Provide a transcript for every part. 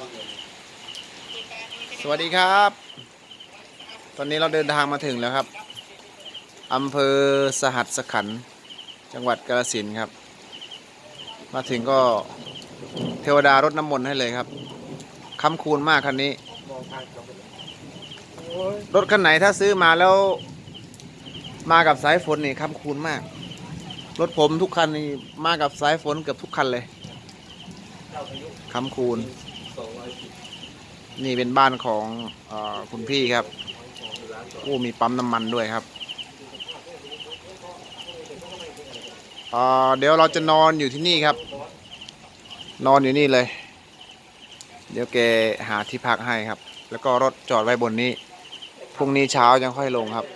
สวัสดีครับ ตอนนี้เราเดินทางมาถึงแล้วครับอำเภอสหัสสขันธ์จังหวัดกาฬสินธุ์ครับ มาถึงก็เทวดารดน้ำมนต์ให้เลยครับค้ำคูณมากคันนี้ รถคันไหนถ้าซื้อมาแล้ว มากับสายฝนนี่ค้ำคูณมาก รถผมทุกคันนี่มากับสายฝนเกือบทุกคันเลยค้ำคูณ นี่เป็นบ้านของอคุณพี่ครับอู้มีปั๊มน้ำมันด้วยครับเดี๋ยวเราจะนอนอยู่ที่นี่ครับ นอนอยู่นี่เลย เดี๋ยวแกหาที่พักให้ครับ แล้วก็รถจอดไว้บนนี้พรุ่งนี้เช้ายังค่อยลงครับ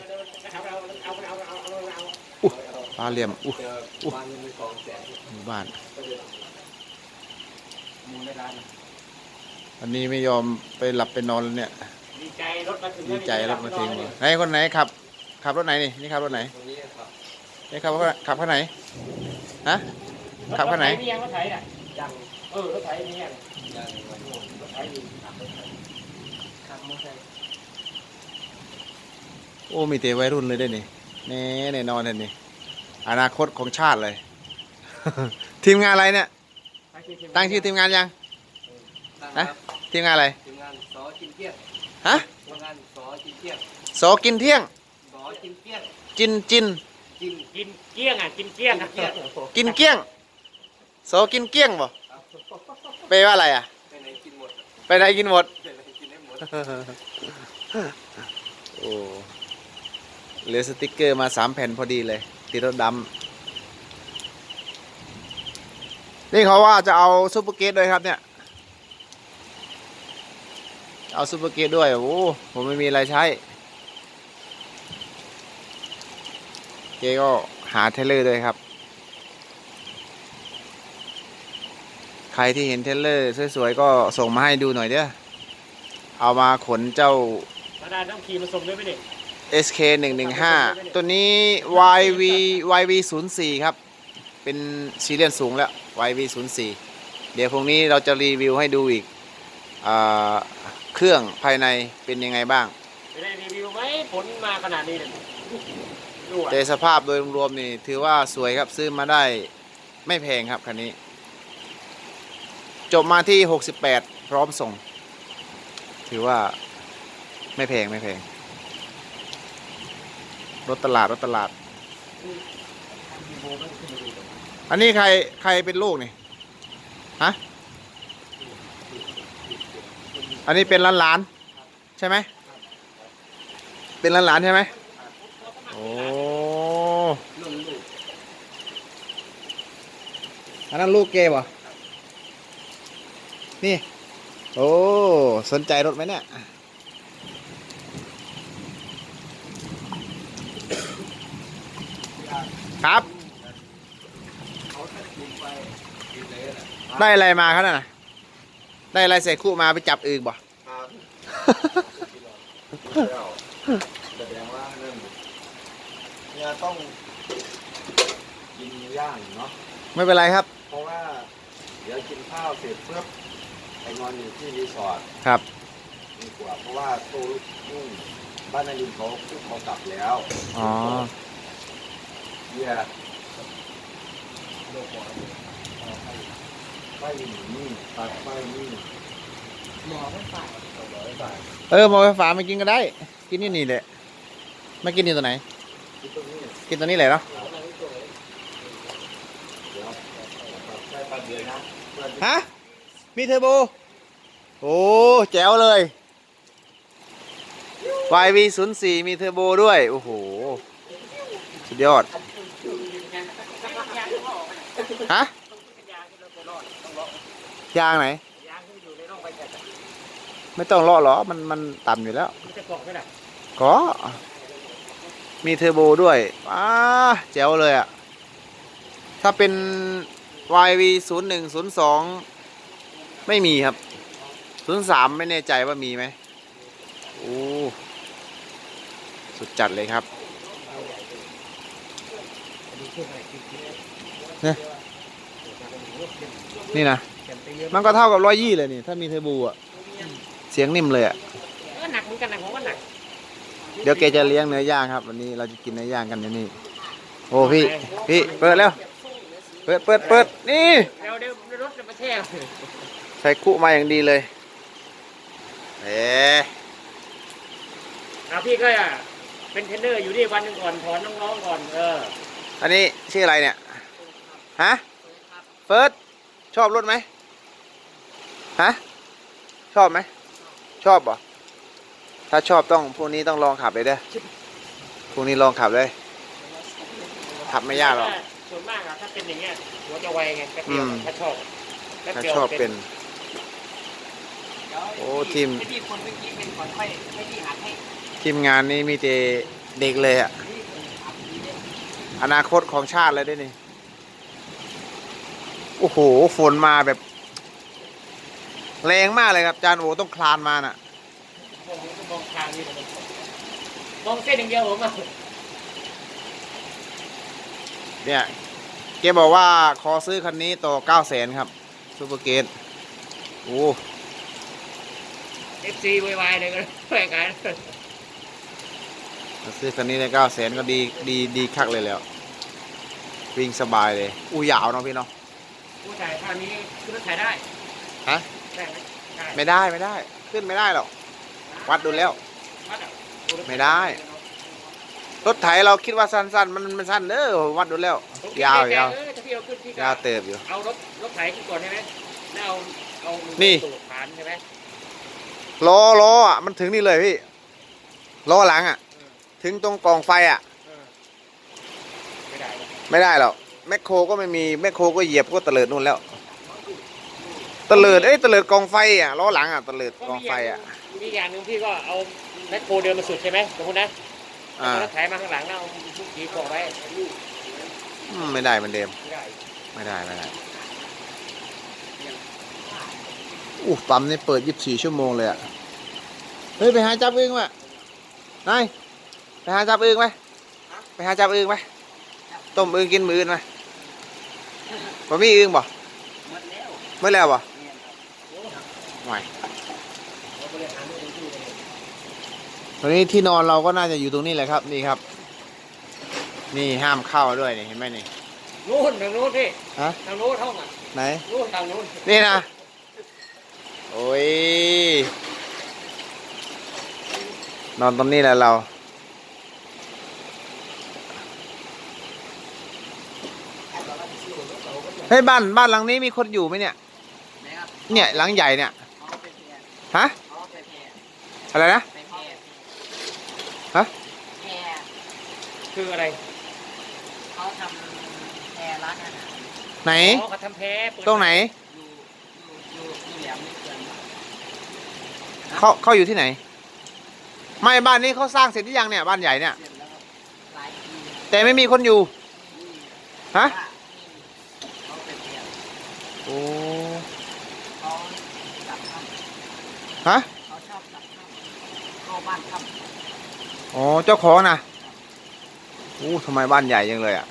อู้ปลาเหลี่ยมอู้อู้หมู่บ้าน อันนี้ไม่ยอมไปหลับไปนอนแล้วเนี่ย ดีใจรถมาถึงดีใจรถมาทิ้งเลยไหนคนไหนขับ ขับรถไหนนี่นี่ขับรถไหนนี่ขับขับข้างไหนฮะขับข้างไหนรถถมียังรถไถน่ะยังเออรถไถมียังรถไถมีขับรถไถขับมอเตอร์ไซค์โอ้มีแต่วัยรุ่นเลยเด้นี่แน่แน่นอนเลยนี่อนาคตของชาติเลย ทีมงานอะไรเนี่ย ตั้งชื่อทีมงานยังฮะ ทีมงานอะไรทีมงานสอกินเที่ยงฮะทีมงานสอกินเที่ยงสอกินเที่ยงสอกินเที่ยงจินจินกินกินเกลี้ยงอะกินเกลี้ยงอะกินเกี้ยงสอกินเกี้ยงบ่แปลว่าอะไรอะไปไหนกินหมดไปไหนกินหมดไปไหนกินได้หมดโอ้เหลือสติกเกอร์มาสามแผ่นพอดีเลยติดรถดำนี่เขาว่าจะเอาซูเปอร์เกตด้วยครับเนี่ย เอาซูเปอร์เกตด้วย โอ้ผมไม่มีอะไรใช้ เกก็หาเทเลอร์ด้วยครับ ใครที่เห็นเทเลอร์สวยๆ ก็ส่งมาให้ดูหน่อยเด้อ เอามาขนเจ้าธนาต้องขี่มาส่งด้วยไหมเนี่ย SK 115 ตัวนี้ YV YV 0 4ครับ เป็นซีเรียสสูงแล้ว YV 0 4เดี๋ยวพรุ่งนี้เราจะรีวิวให้ดูอีกอา เครื่องภายในเป็นยังไงบ้าง จะได้รีวิวไหมผลมาขนาดนี้เนี่ยดูอะแต่สภาพโดยรวมๆนี่ถือว่าสวยครับซื้อมาได้ไม่แพงครับคันนี้ จบมาที่ 68 พร้อมส่ง ถือว่าไม่แพงไม่แพง รถตลาด รถตลาด อันนี้ใครใครเป็นลูกนี่ ฮะ อันนี้เป็นหลานใช่ไหม เป็นหลานใช่ไหมโอ้อันนั้นลูกเกมเหรอ นี่ โอ้ สนใจรถไหมเนี่ย ครับ ได้อะไรมาครับน่ะ ได้อะไรใส่คู่มาไปจับอึ่งบ่ครับแสดงว่านั่นเนี่ยต้องกินย่างเนาะไม่เป็นไรครับ เพราะว่าเดี๋ยวกินข้าวเสร็จปุ๊บไปนอนอยู่ที่รีสอร์ทครับดีกว่าเพราะว่าตู้ลูกนุ่งบ้านนารินเขาเขากลับแล้วอ๋อเยี่ย ไฟนี่ตัดไฟนี่หมอไม่ฝ่ายต่อร้อยบาทเออมอไฟฟ้ามากินก็ได้ กินนี่นี่แหละไม่กินอยู่ตัวไหน ที่ตรงนี้กินตัวนี้แหละเนาะเดี๋ยวใช้ปันเดือนนะฮะมีเทอร์โบ โอ้แจ๋วเลย YV 0 4 มีเทอร์โบด้วย โอ้โห สุดยอดฮะยางที่เราไป รอดต้องเลาะยางไหน ยางที่อยู่ในร่องไปจัดไม่ต้องเลาะหรอมันมันต่ำอยู่แล้ว มันจะเกาะไหมล่ะก็มีเทอร์โบด้วยอ้าแจ๋วเลยอะถ้าเป็น YV 0 1 0 2 ไม่มีครับ 0 3 ไม่แน่ใจว่ามีไหมโอ้สุดจัดเลยครับเนี่ย นี่นะเต็มแต่เรือมันก็เท่ากับร้อยยี่เลยนี่ ถ้ามีเทอร์โบอะเสียงนิ่มเลยอะก็หนักเหมือนกันนะผมว่าหนักเดี๋ยวแกจะเลี้ยงเนื้อย่างครับ วันนี้เราจะกินเนื้อย่างกันที่นี่โอ้พี่พี่เปิดแล้วเปิดเปิดเปิดนี่เราเดี๋ยวรถจะมาแช่ใส่คุมาอย่างดีเลยเอ๊ะเอาพี่ก็เป็นเทรนเนอร์อยู่นี่วันหนึงก่อนถอนน้องๆก่อนเอออันนี้ชื่ออะไรเนี่ยฮะเฟิร์สชอบรถไหมฮะชอบไหมชอบเหรอถ้าชอบต้องพวกนี้ต้องลองขับเลยเด้อพวกนี้ลองขับเลย ขับไม่ยากหรอกส่วนมากอะถ้าเป็นอย่างเงี้ยหัวจะไวไงแป๊บเดียวอืมถ้าชอบแป๊ถ้าดียวชอบเป็นโอ้ทีมพี่คนเมื่อกี้เป็นก่อนค่อยให้พี่หัดให้ทีมงานนี้มีแต่เด็กเลยอะอนาคตของชาติเลยด้วยนี่ โอ้โหฝนมาแบบ แรงมากเลยครับจานโอต้องคลานมาน่ะผมก็มองทางนี่เลยมองเส้นอย่างเดียวผมอะเนี่ยแกบอกว่าขอซื้อคันนี้ต่อเก้าแสนครับซูเปอร์เกตโอ้เอฟซีวายเลยก็แปลกกันซื้อคันนี้ได้เก้าแสนก็ดีดีดีคักเลยแล้ว วิ่งสบายเลยอู้ยาวเนาะพี่เนาะ ผู้ชายท่านี้คือรถถ่ายได้ฮะ ได้ไหมได้ไม่ได้ไม่ได้ ขึ้นไม่ได้หรอก วัดดูแล้ว วัดอะไม่ได้ รถไถเราคิดว่าสั้นๆ มันมันสั้นเด้อวัดดูแล้ว ผมคิดยาวในใจยาวเออถ้าพี่เอาขึ้นพี่ก็ยาวเติบอยู่ เอารถรถไถขึ้นก่อนใช่ไหมแล้วเอาเอามือนี่สูบฐานใช่ไหมล้อล้ออะมันถึงนี่เลยพี่ล้อหลังอะ ถึงตรงกองไฟอะ เออไม่ได้หรอกไม่ได้หรอก แมคโครก็ไม่มีแมคโครก็เหยียบก็ตะเลิดนู่นแล้วตะเลิดเอ้ยตะเลิดกองไฟอะล้อหลังอะตะเลิดกองไฟอะมีอย่างหนึ่งพี่ก็เอาแมคโครเดินมาสุดใช่ไหมสมมตินะอ่าแล้วไถมาข้างหลังแล้วเอาลูกกีเกาะไว้อืมไม่ได้เหมือนเดิมไม่ได้ไม่ได้ไม่ได้อู้ปั๊มนี่เปิด24ชั่วโมงเลยอะเฮ้ยไปหาจับอึ้งว่ะนายไปหาจับอึ้งไปไปหาจับอึ้งไปต้มอึ้งกินมืออื่นไป บ่มีอึ้งบ่หมดแล้วเมื่อแล้วบ่เนี่ยครับไม่เราบริหารไม่ได้ที่เลยตอนนี้ที่นอนเราก็น่าจะอยู่ตรงนี้แหละครับ นี่ครับ นี่ห้ามเข้าด้วยนี่เห็นไหมนี่นู้นทางนู้นพี่ฮะทางนู้นห้องอะไหนนู้นทางนู้นนี่นะโอ้ยนอนตรงนี้แหละเรา ฮ้ยบ้านบ้านหลังนี้มีคนอยู่ไหมเนี่ยนะครับเนี่ยหลังใหญ่เนี่ย เขาไปแพร่ฮะ เขาไปแพร่อะไรนะไปแพร่ฮะ แพร่คืออะไรเขาทำแพรร้านอาหารไหน อ๋อเขาทำแพร่เปิดตรงไหน อยู่อยู่อยู่อยู่แหลมนี่เกินเขาเขาอยู่ที่ไหน ไม่บ้านนี้เขาสร้างเสร็จหรือยังเนี่ยบ้านใหญ่เนี่ย เสร็จแล้วครับหลายปีแต่ไม่มีคนอยู่นี่ฮะว่าเขาเป็นแพร โอ้เขาจับค่ฮะำเขาชอบจับค่ำเข้าบ้านค่อ๋อเจ้าของนะโอ้ทำไมบ้านใหญ่จังเลยอะ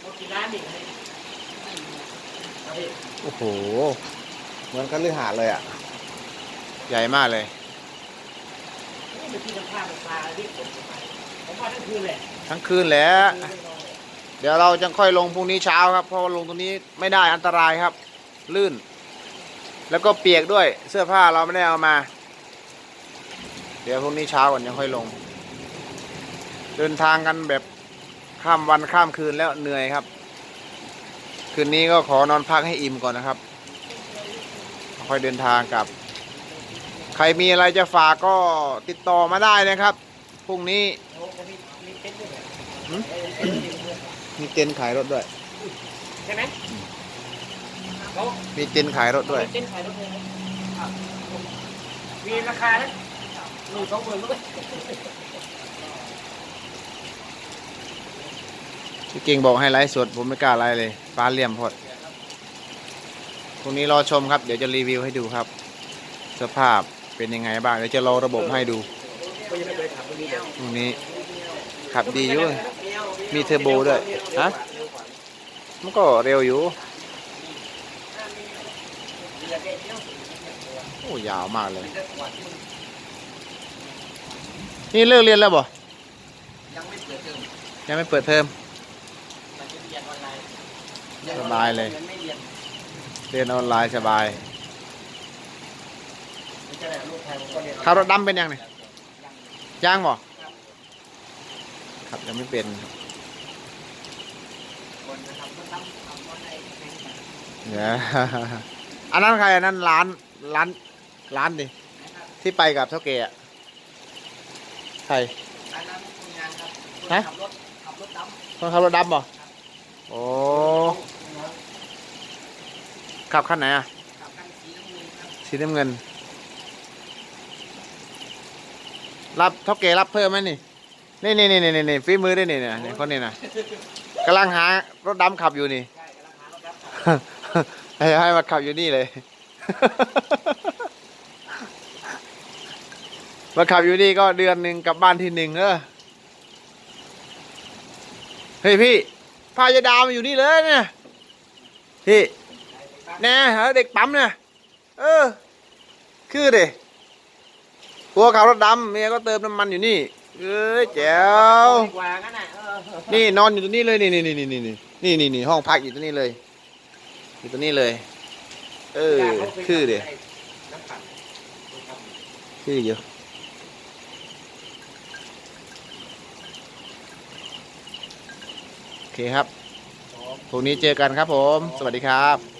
เขากินร้านอีกไหมำไม่มีเอาดิโอ้โหเหมือนกันลือหาดเลยอะใหญ่มากเลยเป็นที่ทำผ้าเป็นปลาที่ผมไปผมว่าทั้งคืนเลยทั้งคืนแหล้วเดี๋ยวเราจะค่อยลงพรุ่งนี้เช้าครับ เพราะว่าลงตรงนี้ไม่ได้อันตรายครับ ลื่น แล้วก็เปียกด้วยเสื้อผ้าเราไม่ได้เอามา เดี๋ยวพรุ่งนี้เช้าก่อนยังค่อยลง เดินทางกันแบบข้ามวันข้ามคืนแล้วเหนื่อยครับ คืนนี้ก็ขอนอนพักให้อิ่มก่อนนะครับ ค่อยเดินทางกลับ ใครมีอะไรจะฝากก็ติดต่อมาได้นะครับพรุ่งนี้โอ้คนนี้มีเต็นท์ด้วยเหรอหืมเออเต็นท์ด้วยมีเต็นท์ขายรถด้วยใช่ไหม เขามีเต็นท์ขายรถด้วย เต้นขายรถเลยครับมีราคานะหนึ่งสองหมื่นมั้งพี่เก่งบอกให้ไลฟ์สดผมไม่กล้าไลฟ์เลยฟ้าเหลี่ยมพอดพรุ่งนี้รอชมครับ เดี๋ยวจะรีวิวให้ดูครับ สภาพเป็นยังไงบ้างเดี๋ยวจะรอระบบให้ดูก็ยังไม่เคยขับตัวนี้เลยพรุ่งนี้ขับดีอยู่มีเทอร์โบด้วยฮะมันก็เร็วอยู่ โอ้ยาวมากเลย นี่เลิกเรียนแล้วบ่ยังไม่เปิดเทอมยังไม่เปิดเทอมสบายเลย เรียนออนไลน์สบายขับรถดำเป็นยังไงย่างบ่ครับยังไม่เป็นครัเนี่ย อันนั้นใครอันนั้นร้านร้านร้านดินะครับที่ไปกับเท่าแก่อะใครอันนั้นคนงานครับคนฮะขับรถขับรถดคนขับรถดำบ่โอ้ขับคันไหนอะำขับคันสีน้ำเงินครับสีน้ำเงิน รับเท่าแก่รับเพิ่มไหมนี่นี่นี่นี่นี่นี่ฝีมือด้วยนี่เนี่ยนี่คนนี้นะกำลังหารถดำขับอยู่นี่ ให้มาขับอยู่นี่เลย มาขับอยู่นี่ก็เดือนหนึ่งกลับบ้านทีหนึ่งเออ เฮ้ยพี่ พายดาวมาอยู่นี่เลยเนี่ย พี่แน่เด็กปั๊มเนี่ยเออ คือเด็กตัวขับรถดำเมียก็เติมน้ำมันอยู่นี่ เออยแจ๋วนี่นอนอยู่ตรงนี้เลยนี่นี่นี่นี่นี่นี่นี่ห้องพักอยู่ตรงนี้เลย อยู่ตรงนี้เลย เออ คือเดี๋ยวคืออยู่โอเคครับพรุ่งนี้เจอกันครับผม สวัสดีครับ